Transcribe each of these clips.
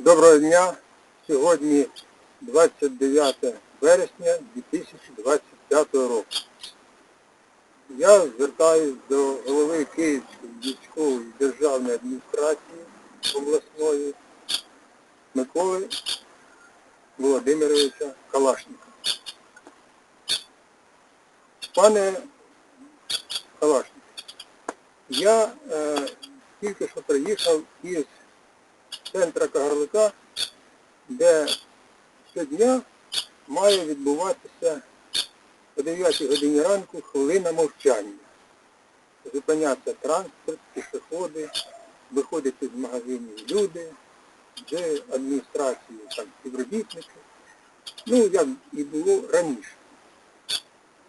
Доброго дня. Сьогодні 29 вересня 2025 року. Я звертаюсь до голови Київської військової державної адміністрації обласної Миколи Володимировича Калашника. Пане Калашник, я е, тільки що приїхав із центра Кагарлика, де щодня має відбуватися о 9 годині ранку хвилина мовчання. Зупиняться транспорт, пішоходи, виходять з магазинів люди, з адміністрації там, співробітники. Ну, як і було раніше.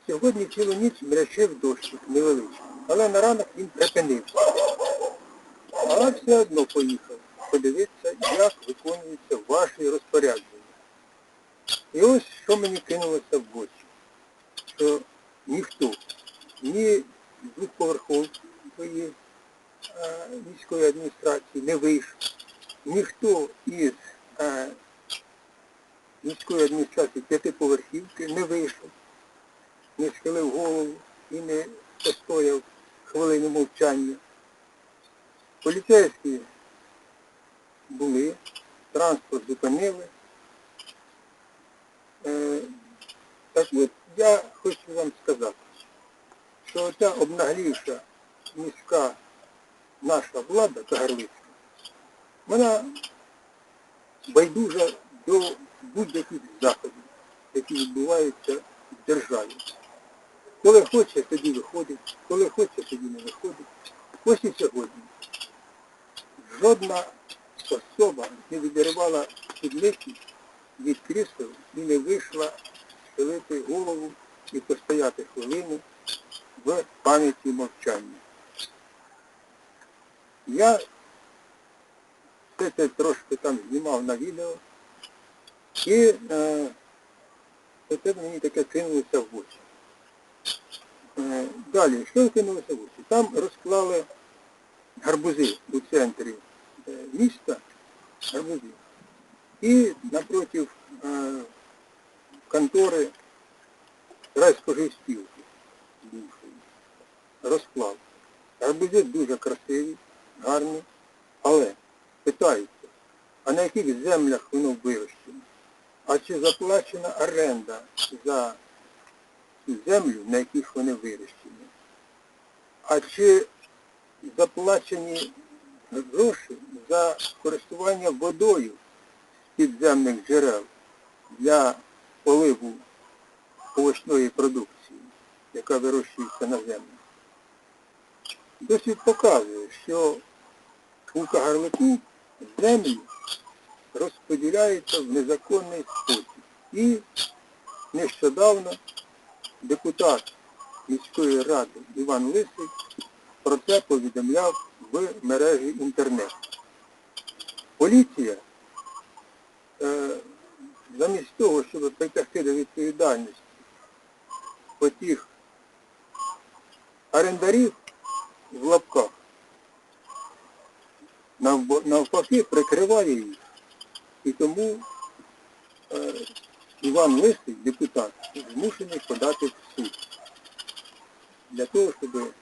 Сьогодні цілу ніч мрячив дощик невеличкий, але на ранок він припинився. А все одно поїхав подивитися, як виконуються ваші розпорядження. І ось що мені кинулося в очі, що ніхто, ні двохповерхової е, міської адміністрації не вийшов, ніхто із е, міської адміністрації п'ятиповерхівки не вийшов, не схилив голову і не постояв хвилину мовчання. Поліцейські були, транспорт зупинили. Е, так от, я хочу вам сказати, що ця обнаглівша міська наша влада Кагарлицька, вона байдужа до будь-яких заходів, які відбуваються в державі. Коли хоче, тоді виходить, коли хоче, тоді не виходить. Ось і сьогодні. Жодна особа не відірвала підлиці від крісла і не вийшла схилити голову і постояти хвилину в пам'яті мовчання. Я все це трошки там знімав на відео і е, це мені таке кинулося в очі. Е, далі, що кинулося в очі? Там розклали гарбузи у центрі міста, гарбузи. І напротив е, контори райспоживспілки розклав. Гарбузи дуже красиві, гарні, але питаються, а на яких землях воно вирощено? А чи заплачена оренда за землю, на яких вони вирощені? А чи заплачені гроші за користування водою підземних джерел для поливу овочної продукції, яка вирощується на землі? Досвід показує, що у Кагарлику землі розподіляються в незаконний спосіб. І нещодавно депутат міської ради Іван Лисий про це повідомляв в мережі інтернет. Поліція е, замість того, щоб притягти до відповідальності потіх орендарів в лапках, навпаки прикриває їх. І тому е, Іван Лисий, депутат, змушений подати в суд для того, щоб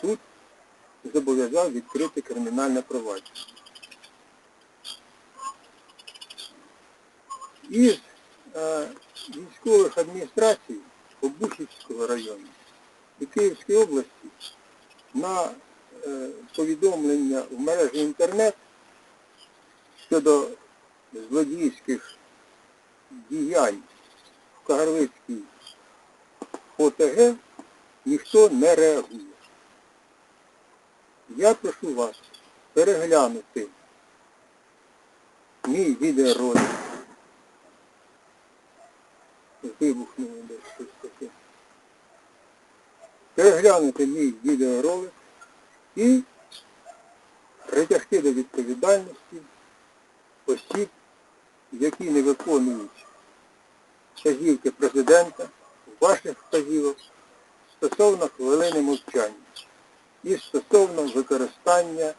суд зобов'язав відкрити кримінальне провадження. Із е, військових адміністрацій Обухівського району і Київської області на е, повідомлення в мережі інтернет щодо злодійських діянь в Кагарлицькій ОТГ ніхто не реагує. Я прошу вас переглянути мій відеоролик. Вибухнуло десь щось таке. Переглянути мій відеоролик і притягти до відповідальності осіб, які не виконують вказівки президента, ваших вказівок стосовно хвилини мовчання і стосовно використання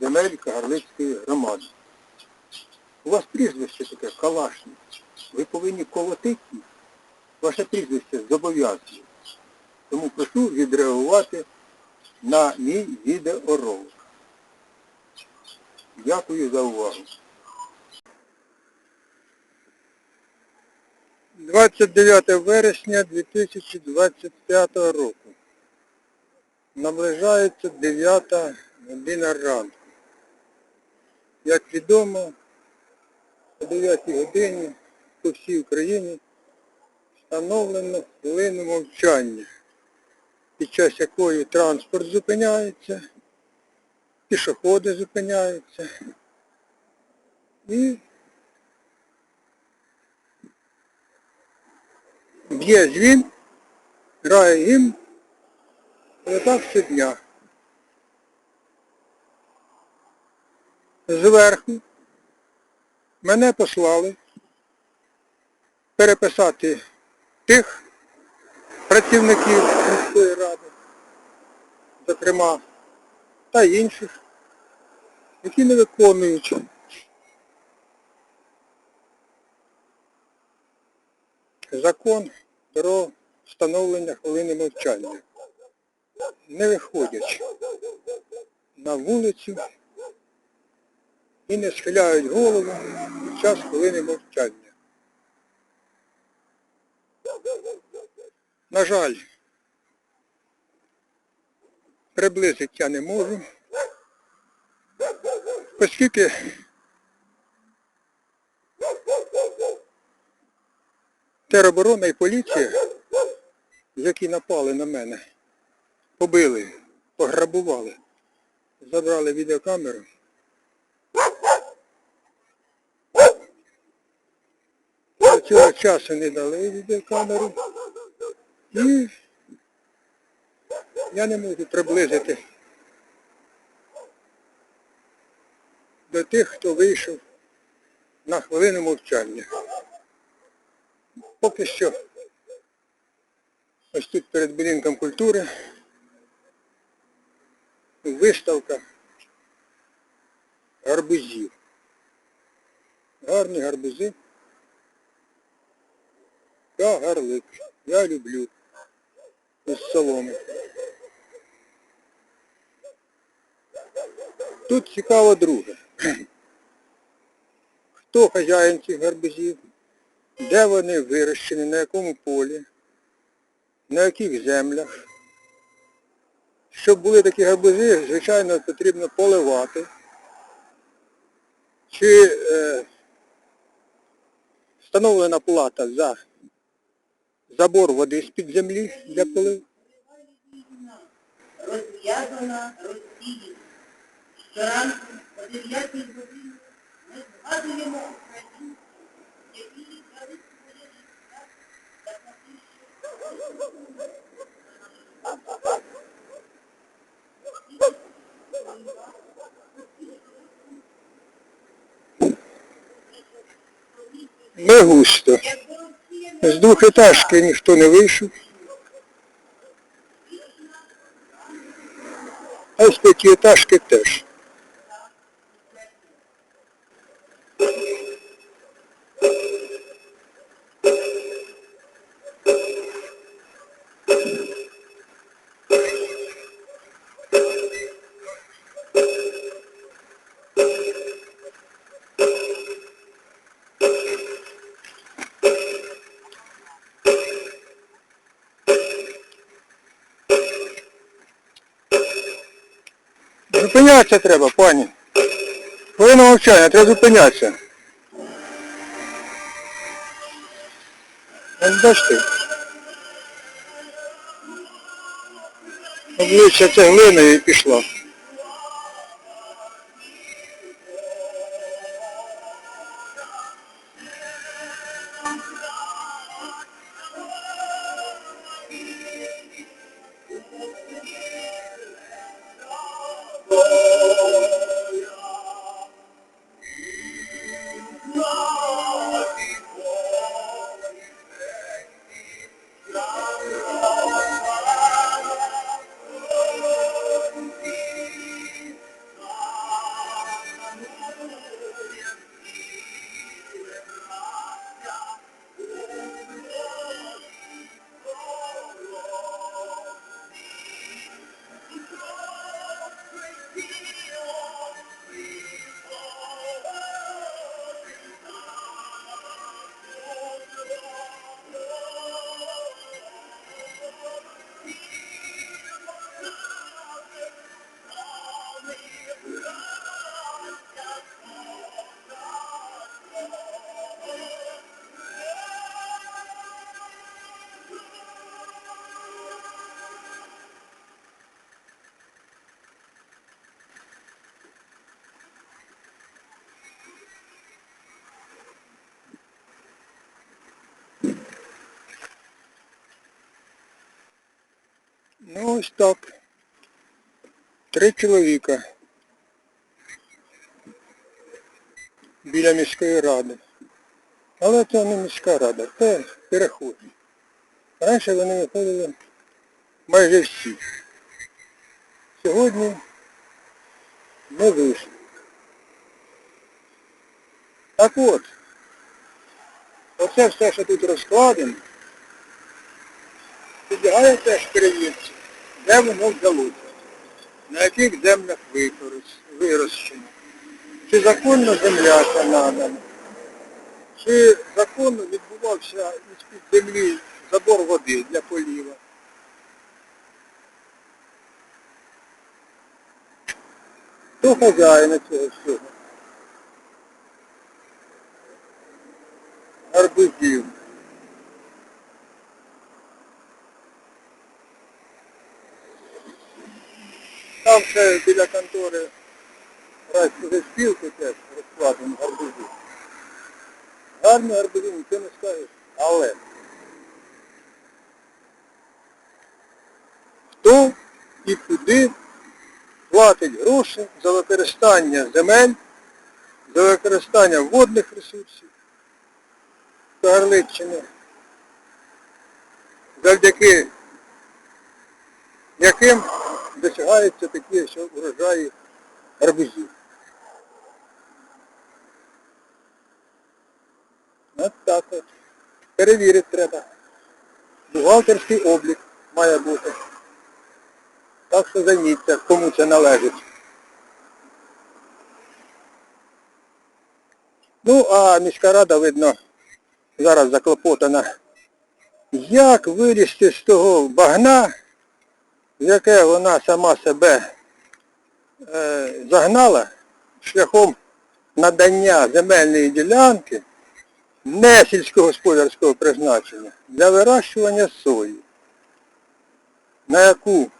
земель Кагарлицької громади. У вас прізвище таке Калашник. Ви повинні колотити. їх. Ваше прізвище зобов'язує. Тому прошу відреагувати на мій відеоролик. Дякую за увагу. 29 вересня 2025 року. Наближається 9 година ранку. Як відомо, о 9 годині по всій Україні встановлено хвилину мовчання, під час якої транспорт зупиняється, пішоходи зупиняються і б'є дзвін, грає гімн, так щодня. Зверху мене послали переписати тих працівників міської ради, зокрема, та інших, які не виконують закон про встановлення хвилини мовчання, не виходять на вулицю і не схиляють голову під час хвилини мовчання. На жаль, приблизити я не можу, оскільки тероборона і поліція, які напали на мене, побили, пограбували, забрали відеокамеру. До цього часу не дали відеокамеру. І я не можу приблизити до тих, хто вийшов на хвилину мовчання. Поки що ось тут перед будинком культури виставка гарбузів. Гарні гарбузи. Я гарлик. Я люблю. Із соломи. Тут цікаво друге. Хто хазяїн цих гарбузів? Де вони вирощені, на якому полі, на яких землях. Щоб були такі гарбузи, звичайно, потрібно поливати. Чи е, встановлена плата за забор води з-під землі для полив. розв'язана Росії. Щоранку о 9 годині ми згадуємо українців, які віддали своє життя для захищення Не густо. З двохетажки ніхто не вийшов. А з п'ятиэтажки теж. Зупинятися треба, пані. Хвилина мовчання, треба зупинятися. Ось бачите. Обличчя цеглиною і пішла. Ну ось так. Три чоловіка. Біля міської ради. Але це не міська рада, це перехожі. Раніше вони виходили майже всі. Сьогодні не вийшли. Так от, оце все, що тут розкладено, підлягає теж перевірці, де воно взялося, на яких землях вирощено, чи законно земля ця надана, чи законно відбувався із-під землі забор води для поліва. Хто хазяїна цього всього? Там ще біля контори райської спілки теж розкладено гарбузів. Гарні гарбузи, нічого не скажеш. Але хто і куди платить гроші за використання земель, за використання водних ресурсів Кагарличчини, завдяки яким досягаються такі що урожаї гарбузів. От так от. Перевірити треба. Бухгалтерський облік має бути. Так що займіться, кому це належить. Ну, а міська рада, видно, зараз заклопотана. Як вилізти з того багна, в яке вона сама себе е, загнала шляхом надання земельної ділянки не сільськогосподарського призначення для вирощування сої, на яку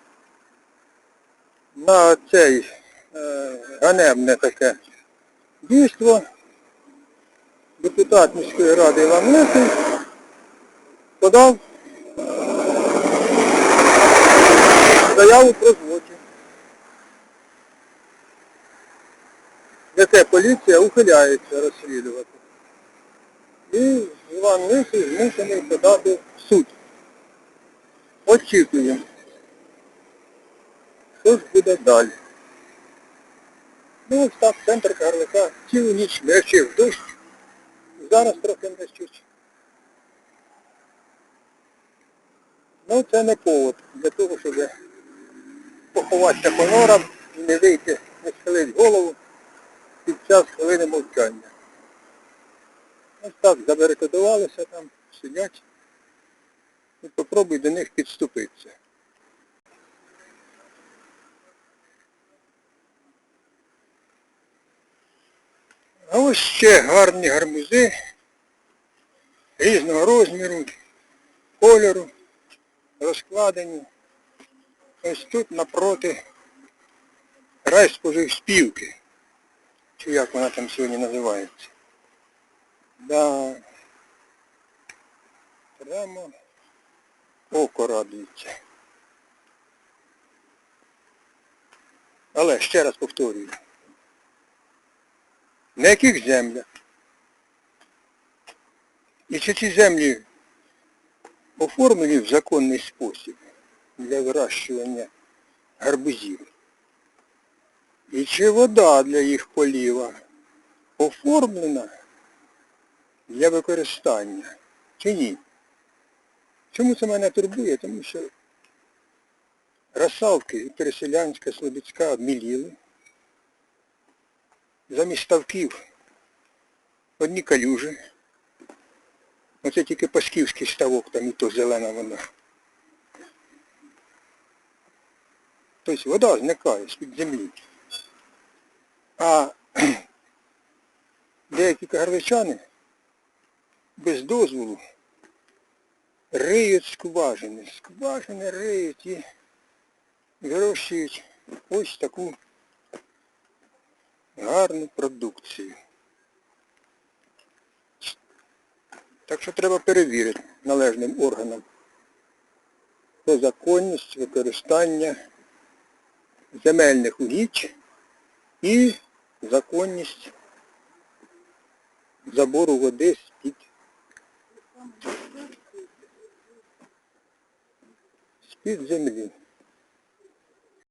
на цей е, ганебне таке дійство депутат міської ради Іван Лисий подав заяву про злочин. Яке поліція ухиляється розслідувати. І Іван Лисий змушений подати в суд. Очікуємо. Що ж буде далі? Ну ось так, центр Карлика цілу ніч мерчив дощ. Зараз трохи не мерчить. Ну це не повод для того, щоб поховатися понорам не вийти, не схилити голову під час хвилини мовчання. Ось так забарикадувалися там, сидять. І попробуй до них підступитися. А ось ще гарні гарбузи різного розміру, кольору, розкладені. Ось тут напроти райспоживспілки. Чи як вона там сьогодні називається. Да. Прямо око радується. Але ще раз повторюю. На яких землях? І чи ці землі оформлені в законний спосіб для вирощування гарбузів? І чи вода для їх поліва оформлена для використання? Чи ні? Чому це мене турбує? Тому що Росавки, Переселянська, Слобідська обміліли. Замість ставків одні калюжі. Оце тільки Пасківський ставок, там і то зелена вода. Тобто вода зникає з-під землі. А деякі кагарличани без дозволу риють скважини. Скважини риють і вирощують ось таку гарну продукцію. Так що треба перевірити належним органам. про законність використання земельних угідь і законність забору води з-під з-під землі.